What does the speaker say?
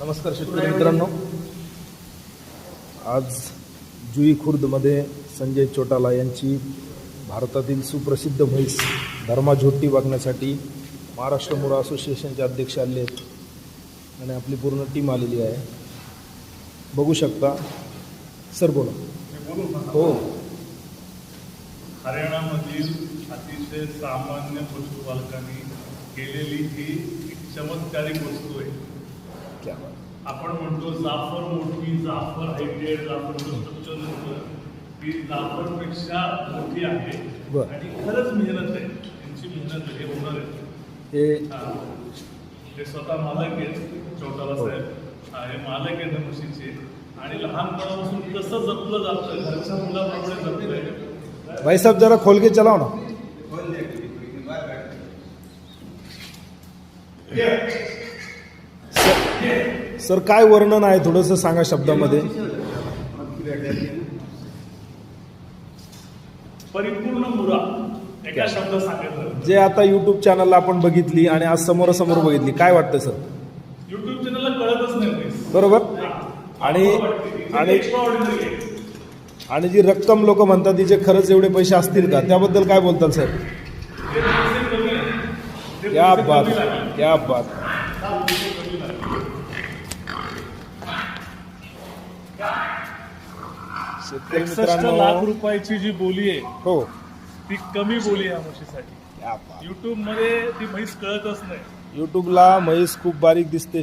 नमस्कार शेतकरी मित्रांनो. आज जुई खुर्दमध्ये संजय चोटाला यांची भारतातील सुप्रसिद्ध म्हैस धर्मा झोटी बघण्यासाठी महाराष्ट्र मुरा असोसिएशनचे अध्यक्ष आले आहेत. आणि आपली पूर्ण टीम आलेली आहे. बघू शकता. सर बोला. हो. हरियाणामधील अतिशय सामान्य पशुपालकांनी केलेली ही एक चमत्कारिक वस्तू आहे. आपण म्हणतो जाफर मोठी जाफर हायटेड जाफर स्ट्रक्चर मोठं. ती जाफरपेक्षा मोठी आहे. बरं. आणि खरंच मेहनत आहे. त्यांची मेहनत आहे हे होणार आहे. हे हा. ते स्वतः मालक आहेत चौटाला हो. साहेब. हा, हे मालक आहेत म्हशीचे. आणि लहानपणापासून कसं जपलं जातं घरच्या मुलाप्रमाणे जपलंय. भाईसाहेब जरा खोल के चलाव ना सर- सर काय वर्णन आहे थोडंसं सांगा शब्दामध्ये? परिपूर्ण मुरा. एका शब्दात सांगितलं. जे आता युट्यूब चॅनलला आपण बघितली आणि आज समोरासमोर बघितली काय वाटतं सर? युट्यूब चॅनलला कळतच नाही. बरोबर. आणि आणि. आणि जी रक्कम लोक म्हणतात तिचे खरंच एवढे पैसे असतील का? त्याबद्दल काय बोलतात सर? पैसे बात. क्या बात हा, पैसे कमी लागले. शेतकरी एकसष्ट लाख रुपयाची जी बोली आहे हो. ती कमी बोली आहे या म्हशीसाठी युट्यूबमध्ये ती म्हैस कळतच नाही. युट्यूबला म्हैस खूप बारीक दिसते.